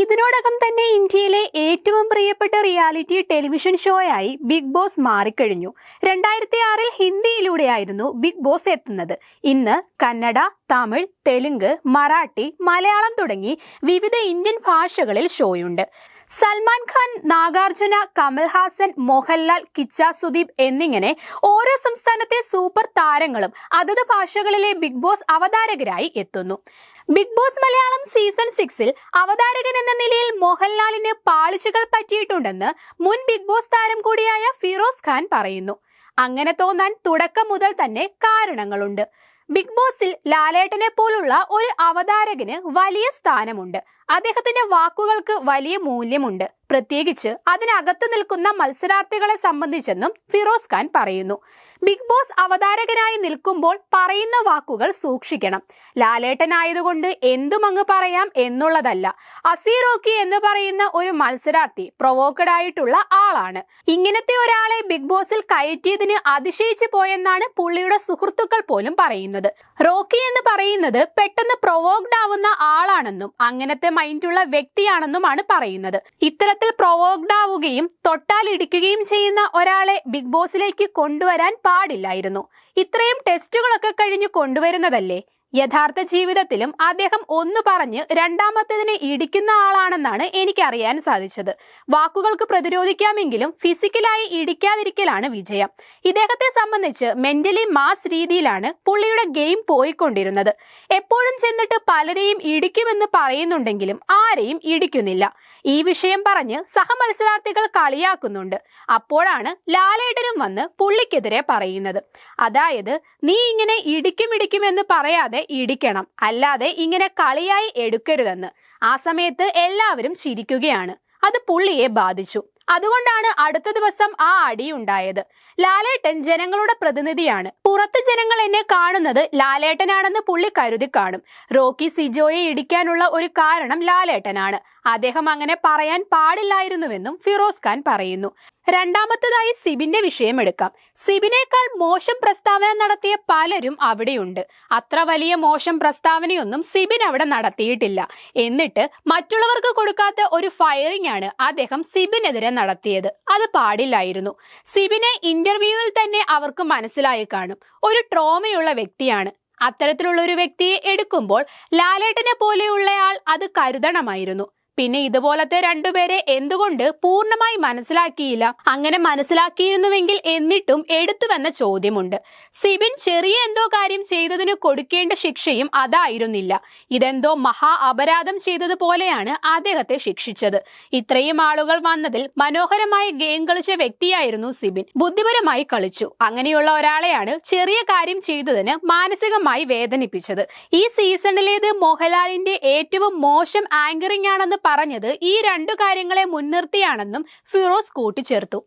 ഇതിനോടകം തന്നെ ഇന്ത്യയിലെ ഏറ്റവും പ്രിയപ്പെട്ട റിയാലിറ്റി ടെലിവിഷൻ ഷോയായി ബിഗ് ബോസ് മാറിക്കഴിഞ്ഞു. രണ്ടായിരത്തി ആറിൽ ഹിന്ദിയിലൂടെയായിരുന്നു ബിഗ് ബോസ് എത്തുന്നത്. ഇന്ന് കന്നഡ തമിഴ് തെലുങ്ക് മറാഠി മലയാളം തുടങ്ങി വിവിധ ഇന്ത്യൻ ഭാഷകളിൽ ഷോയുണ്ട്. സൽമാൻ ഖാൻ നാഗാർജുന കമൽഹാസൻ മോഹൻലാൽ കിച്ച സുദീപ് എന്നിങ്ങനെ ഓരോ സംസ്ഥാനത്തെ സൂപ്പർ താരങ്ങളും അതത് ഭാഷകളിലെ ബിഗ് ബോസ് അവതാരകരായി എത്തുന്നു. ബിഗ് ബോസ് മലയാളം സീസൺ സിക്സിൽ അവതാരകൻ എന്ന നിലയിൽ മോഹൻലാലിന് പാളിച്ചകൾ പറ്റിയിട്ടുണ്ടെന്ന് മുൻ ബിഗ് ബോസ് താരം കൂടിയായ ഫിറോസ് ഖാൻ പറയുന്നു. അങ്ങനെ തോന്നാൻ തുടക്കം മുതൽ തന്നെ കാരണങ്ങളുണ്ട്. ബിഗ് ബോസിൽ ലാലേട്ടനെ പോലുള്ള ഒരു അവതാരകന് വലിയ സ്ഥാനമുണ്ട്. അദ്ദേഹത്തിന്റെ വാക്കുകൾക്ക് വലിയ മൂല്യമുണ്ട്. പ്രത്യേകിച്ച് അതിനകത്ത് നിൽക്കുന്ന മത്സരാർത്ഥികളെ സംബന്ധിച്ചെന്നും ഫിറോസ് ഖാൻ പറയുന്നു. ബിഗ് ബോസ് അവതാരകനായി നിൽക്കുമ്പോൾ പറയുന്ന വാക്കുകൾ സൂക്ഷിക്കണം. ലാലേട്ടനായതുകൊണ്ട് എന്തും അങ്ങ് പറയാം എന്നുള്ളതല്ല. അസീറോക്കി എന്ന് പറയുന്ന ഒരു മത്സരാർത്ഥി പ്രൊവോക്കഡ് ആയിട്ടുള്ള ആളാണ്. ഇങ്ങനത്തെ ഒരാളെ ബിഗ് ബോസിൽ കയറ്റിയതിന് അതിശയിച്ചു പോയെന്നാണ് പുള്ളിയുടെ സുഹൃത്തുക്കൾ പോലും പറയുന്നത്. റോക്കി എന്ന് പറയുന്നത് പെട്ടെന്ന് പ്രൊവോക്ഡ് ആവുന്ന ആളാണെന്നും അങ്ങനത്തെ മൈൻഡുള്ള വ്യക്തിയാണെന്നുമാണ് പറയുന്നത്. ഇത്തരത്തിൽ പ്രൊവോക്ഡ് ആവുകയും തൊട്ടാൽ ഇടിക്കുകയും ചെയ്യുന്ന ഒരാളെ ബിഗ് ബോസിലേക്ക് കൊണ്ടുവരാൻ പാടില്ലായിരുന്നു. ഇത്രയും ടെസ്റ്റുകളൊക്കെ കഴിഞ്ഞ് കൊണ്ടുവരുന്നതല്ലേ? യഥാർത്ഥ ജീവിതത്തിലും അദ്ദേഹം ഒന്ന് പറഞ്ഞ് രണ്ടാമത്തേതിനെ ഇടിക്കുന്ന ആളാണെന്നാണ് എനിക്കറിയാൻ സാധിച്ചത്. വാക്കുകൾക്ക് പ്രതിരോധിക്കാമെങ്കിലും ഫിസിക്കലായി ഇടിക്കാതിരിക്കലാണ് വിജയം. ഇദ്ദേഹത്തെ സംബന്ധിച്ച് മെന്റലി മാസ് രീതിയിലാണ് പുള്ളിയുടെ ഗെയിം പോയിക്കൊണ്ടിരുന്നത്. എപ്പോഴും ചെന്നിട്ട് പലരെയും ഇടിക്കുമെന്ന് പറയുന്നുണ്ടെങ്കിലും ആരെയും ഇടിക്കുന്നില്ല. ഈ വിഷയം പറഞ്ഞ് സഹമത്സരാർത്ഥികൾ കളിയാക്കുന്നുണ്ട്. അപ്പോഴാണ് ലാലേട്ടനും വന്ന് പുള്ളിക്കെതിരെ പറയുന്നത്. അതായത് നീ ഇങ്ങനെ ഇടിക്കും ഇടിക്കുമെന്ന് പറയാതെ ഇടിക്കണം. അല്ലാതെ ഇങ്ങനെ കളിയായി എടുക്കരുതെന്ന്. ആ സമയത്ത് എല്ലാവരും ചിരിക്കുകയാണ്. അത് പുള്ളിയെ ബാധിച്ചു. അതുകൊണ്ടാണ് അടുത്ത ദിവസം ആ അടി ഉണ്ടായത്. ലാലേട്ടൻ ജനങ്ങളുടെ പ്രതിനിധിയാണ്. പുറത്ത് ജനങ്ങൾ എന്നെ കാണുന്നത് ലാലേട്ടനാണെന്ന് പുള്ളി കരുതി കാണും. റോക്കി സിജോയെ ഇടിക്കാനുള്ള ഒരു കാരണം ലാലേട്ടനാണ്. അദ്ദേഹം അങ്ങനെ പറയാൻ പാടില്ലായിരുന്നുവെന്നും ഫിറോസ് ഖാൻ പറയുന്നു. രണ്ടാമത്തതായി സിബിന്റെ വിഷയം എടുക്കാം. സിബിനേക്കാൾ മോശം പ്രസ്താവന നടത്തിയ പലരും അവിടെയുണ്ട്. അത്ര വലിയ മോശം പ്രസ്താവനയൊന്നും സിബിൻ അവിടെ നടത്തിയിട്ടില്ല. എന്നിട്ട് മറ്റുള്ളവർക്ക് കൊടുക്കാത്ത ഒരു ഫയറിംഗ് ആണ് അദ്ദേഹം സിബിനെതിരെ നടത്തിയത്. അത് പാടില്ലായിരുന്നു. സിബിനെ ഇന്റർവ്യൂവിൽ തന്നെ അവർക്ക് മനസ്സിലായി കാണും. ഒരു ട്രോമയുള്ള വ്യക്തിയാണ്. അത്തരത്തിലുള്ള ഒരു വ്യക്തിയെ എടുക്കുമ്പോൾ ലാലേട്ടനെ പോലെയുള്ളയാൾ അത് കരുതണമായിരുന്നു. പിന്നെ ഇതുപോലത്തെ രണ്ടുപേരെ എന്തുകൊണ്ട് പൂർണമായി മനസ്സിലാക്കിയില്ല? അങ്ങനെ മനസ്സിലാക്കിയിരുന്നുവെങ്കിൽ എന്നിട്ടും എടുത്തുവെന്ന ചോദ്യമുണ്ട്. സിബിൻ ചെറിയ എന്തോ കാര്യം ചെയ്തതിന് കൊടുക്കേണ്ട ശിക്ഷയും അതായിരുന്നില്ല. ഇതെന്തോ മഹാ അപരാധം ചെയ്തതുപോലെയാണ് അദ്ദേഹത്തെ ശിക്ഷിച്ചത്. ഇത്രയും ആളുകൾ വന്നതിൽ മനോഹരമായി ഗെയിം കളിച്ച വ്യക്തിയായിരുന്നു സിബിൻ. ബുദ്ധിപരമായി കളിച്ചു. അങ്ങനെയുള്ള ഒരാളെയാണ് ചെറിയ കാര്യം ചെയ്തതിന് മാനസികമായി വേദനിപ്പിച്ചത്. ഈ സീസണിലേത് മോഹൻലാലിന്റെ ഏറ്റവും മോശം ആങ്കറിംഗ് ആണെന്ന് പറഞ്ഞത് ഈ രണ്ടു കാര്യങ്ങളെ മുൻനിർത്തിയാണെന്നും ഫിറോസ് കൂട്ടിച്ചേർത്തു.